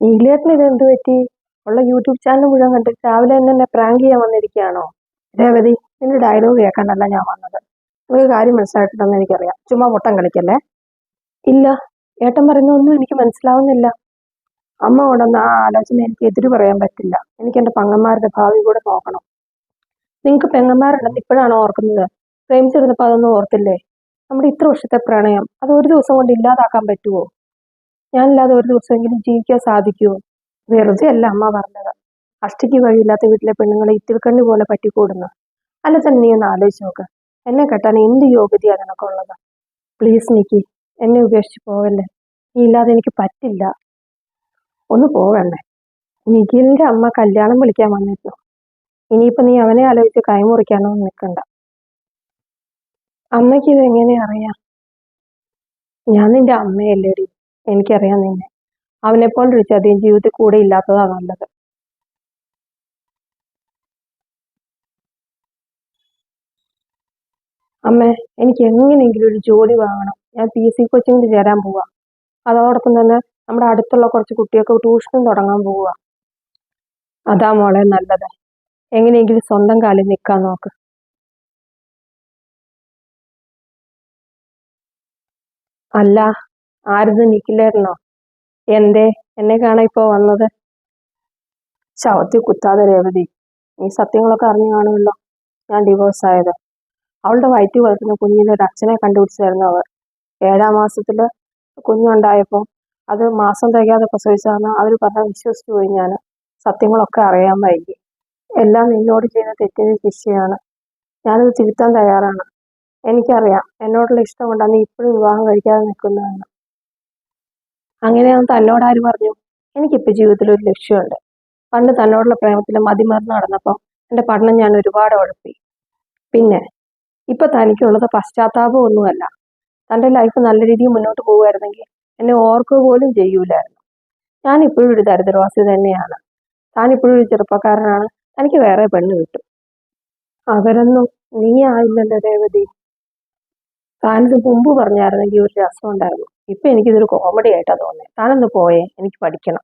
നീലേട്ടന് ഇത് എന്ത് പറ്റി? ഉള്ള യൂട്യൂബ് ചാനൽ മുഴുവൻ കണ്ടിട്ട് രാവിലെ തന്നെ എന്നെ പ്രാങ്ക് ചെയ്യാൻ വന്നിരിക്കുകയാണോ? രേവതി നിന്റെ ഡയലോഗ് കേൾക്കാനല്ല ഞാൻ വന്നത്. നിങ്ങൾക്ക് കാര്യം മനസ്സിലായിട്ടുണ്ടെന്ന് എനിക്കറിയാം. ചുമ്മാ മുട്ടം കളിക്കല്ലേ? ഇല്ല. ഏട്ടൻ പറയുന്നതൊന്നും എനിക്ക് മനസ്സിലാവുന്നില്ല. അമ്മ കൊണ്ടുവന്ന ആ ആലോചന എനിക്ക് എതിര് പറയാൻ പറ്റില്ല. എനിക്ക് എന്റെ പങ്ങന്മാരുടെ ഭാവി കൂടെ നോക്കണം. നിങ്ങൾക്ക് പെങ്ങന്മാരുണ്ടെന്ന് ഇപ്പോഴാണോ ഓർക്കുന്നത്. പ്രേമിച്ചിരുന്നപ്പോൾ അതൊന്നും ഓർത്തില്ലേ? നമ്മുടെ ഇത്ര വർഷത്തെ പ്രണയം അത് ഒരു ദിവസം കൊണ്ട് ഇല്ലാതാക്കാൻ പറ്റുമോ ഞാനില്ലാതെ ഒരു ദിവസമെങ്കിലും ജീവിക്കാൻ സാധിക്കുമോ? വെറുതെ അല്ല അമ്മ പറഞ്ഞത്. അഷ്ടിക്ക് വഴിയില്ലാത്ത വീട്ടിലെ പെണ്ണുങ്ങളെ ഇത്തിൽക്കണ്ണി പോലെ പറ്റിക്കൂടുന്നു. അല്ല തന്നെ നീ ഒന്ന് ആലോചിച്ച് നോക്ക്. എന്നെ കെട്ടാൻ എന്ത് യോഗ്യതയാണ് നിനക്കുള്ളത്? പ്ലീസ് നിക്കി എന്നെ ഉപേക്ഷിച്ച് പോവല്ലേ? നീ ഇല്ലാതെ എനിക്ക് പറ്റില്ല. ഒന്ന് പോകണ്ടേ നിഖിലിന്റെ അമ്മ കല്യാണം വിളിക്കാൻ വന്നിരുന്നു. ഇനിയിപ്പോൾ നീ അവനെ ആലോചിച്ച് കൈമുറിക്കാനൊന്നും നിൽക്കണ്ട. അമ്മയ്ക്ക് ഇത് എങ്ങനെ അറിയാം? ഞാൻ നിന്റെ അമ്മയല്ലേടി. എനിക്കറിയാം നിന്നെ. അവനെപ്പോലെ ഒരു ചതിയും ജീവിതത്തിൽ കൂടെ ഇല്ലാത്തതാണ് നല്ലത്. അമ്മേ എനിക്ക് എങ്ങനെയെങ്കിലും ഒരു ജോലി വാങ്ങണം. ഞാൻ പി എസ് സി കോച്ചിങ്ങിന് ചേരാൻ പോവാ. അതോടൊപ്പം തന്നെ നമ്മുടെ അടുത്തുള്ള കുറച്ച് കുട്ടികൾക്ക് ട്യൂഷനും തുടങ്ങാൻ പോവുക അതാ മോളെ നല്ലത്. എങ്ങനെയെങ്കിലും സ്വന്തം കാലിൽ നിൽക്കാൻ നോക്ക്. അല്ല ആരിത് നിൽക്കില്ലായിരുന്നോ എന്തേ? എന്നെ കാണാൻ ഇപ്പോ വന്നത്? ശവത്തിൽ കുത്താതെ രേവതി നീ സത്യങ്ങളൊക്കെ അറിഞ്ഞു കാണുമല്ലോ. ഞാൻ ഡിവോഴ്സ് ആയത്. അവളുടെ വയറ്റിൽ വളർത്തുന്ന കുഞ്ഞിന്റെ ഒരു അച്ഛനെ കണ്ടുപിടിച്ചായിരുന്നു അവർ ഏഴാം മാസത്തിൽ കുഞ്ഞുണ്ടായപ്പോൾ അത് മാസം തികയാതെ പ്രസവിച്ചാന്ന് അവർ പറഞ്ഞ വിശ്വസിച്ചു പോയി ഞാൻ. സത്യങ്ങളൊക്കെ അറിയാൻ വൈകി. എല്ലാം നിന്നോട് ചെയ്ത തെറ്റിന് ശിക്ഷയാണ് ഞാനത് തിരുത്താൻ തയ്യാറാണ്. എനിക്കറിയാം എന്നോടുള്ള ഇഷ്ടം കൊണ്ടാണ് നീ ഇപ്പോഴും വിവാഹം കഴിക്കാതെ നിൽക്കുന്നതെന്ന്. അങ്ങനെയാണെന്ന് തന്നോട് ആര് പറഞ്ഞു? എനിക്കിപ്പോൾ ജീവിതത്തിൽ ഒരു ലക്ഷ്യമുണ്ട്. പണ്ട് തന്നോടുള്ള പ്രേമത്തിൽ മതിമറന്ന് നടന്നപ്പോൾ എന്റെ പഠനം ഞാൻ ഒരുപാട് ഉഴപ്പി പിന്നെ ഇപ്പം തനിക്കുള്ളത് പശ്ചാത്താപം ഒന്നുമല്ല. തന്റെ ലൈഫ് നല്ല രീതിയിൽ മുന്നോട്ട് പോകുമായിരുന്നെങ്കിൽ എന്നെ ഓർക്കുക പോലും ചെയ്യൂലായിരുന്നു. ഞാൻ ഇപ്പോഴും ഒരു ദരിദ്രവാസി തന്നെയാണ്. താനിപ്പോഴും ഒരു ചെറുപ്പക്കാരനാണ്. തനിക്ക് വേറെ പെണ്ണ് കിട്ടും. അവരൊന്നും നീ ആയില്ലല്ലോ രേവതി. താനിത് മുമ്പ് പറഞ്ഞായിരുന്നെങ്കിൽ ഒരു രസം ഉണ്ടായിരുന്നു. ഇപ്പൊ എനിക്കിതൊരു കോമഡി ആയിട്ടാ തോന്നുന്നത് താനൊന്ന് പോയേ എനിക്ക് പഠിക്കണം.